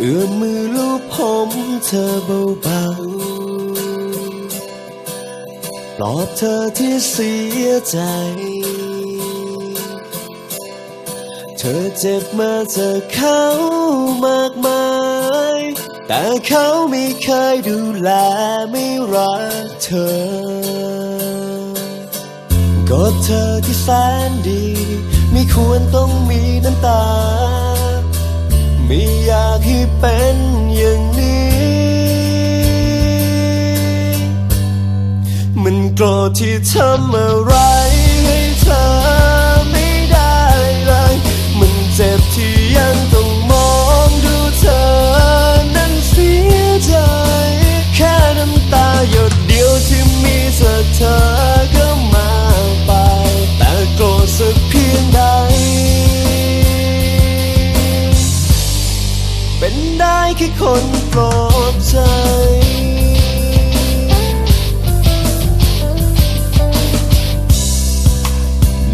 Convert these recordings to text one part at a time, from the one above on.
เอื้อมมือลูบผมเธอเบาๆปลอบเธอที่เสียใจ เธอเจ็บมาจากเขามากมาย แต่เขาไม่เคยดูแลไม่รักเธอ ก็เธอที่แสนดี ไม่ควรต้องมีน้ำตา ไม่อยากให้เป็นอย่างนี้ มันโกรธที่ทำอะไร เป็นได้แค่คนปลอบใจ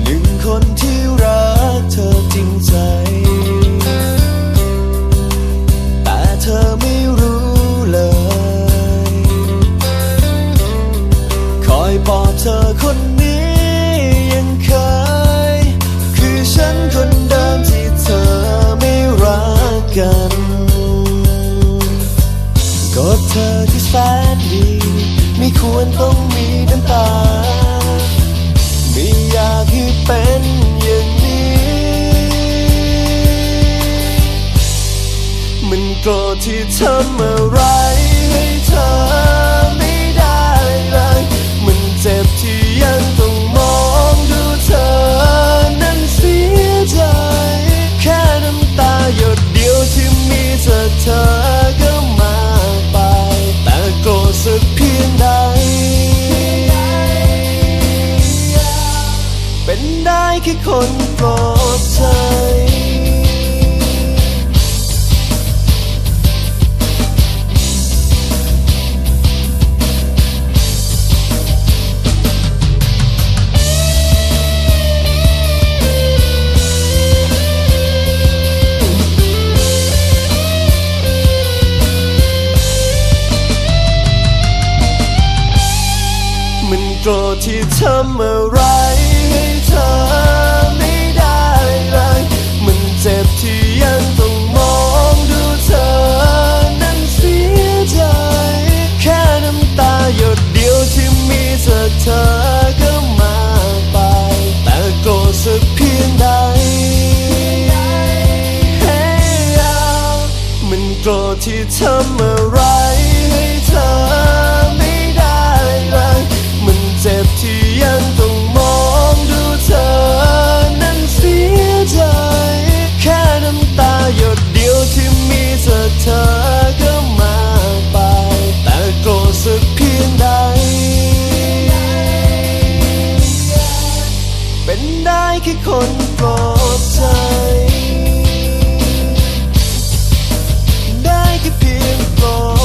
หนึ่งคนที่รักเธอจริงใจ แต่เธอไม่รู้เลย คอยบอกเธอคน ควรต้องมีน้ำตา ไม่อยากให้เป็นอย่างนี้ มันโกรธที่ทำอะไรให้เธอ โกรธที่ทำอะไรให้เธอไม่ได้เลย มันเจ็บที่ยังต้องมองดูเธอนั้นเสียใจ แค่น้ำตาหยดเดียวที่มีจากเธอก็มาไป แต่โกรธสักเพียงใด Hey, ah มันโกรธที่ทำอะไร แค่คนปลอบใจ ได้แค่เพียงปลอบ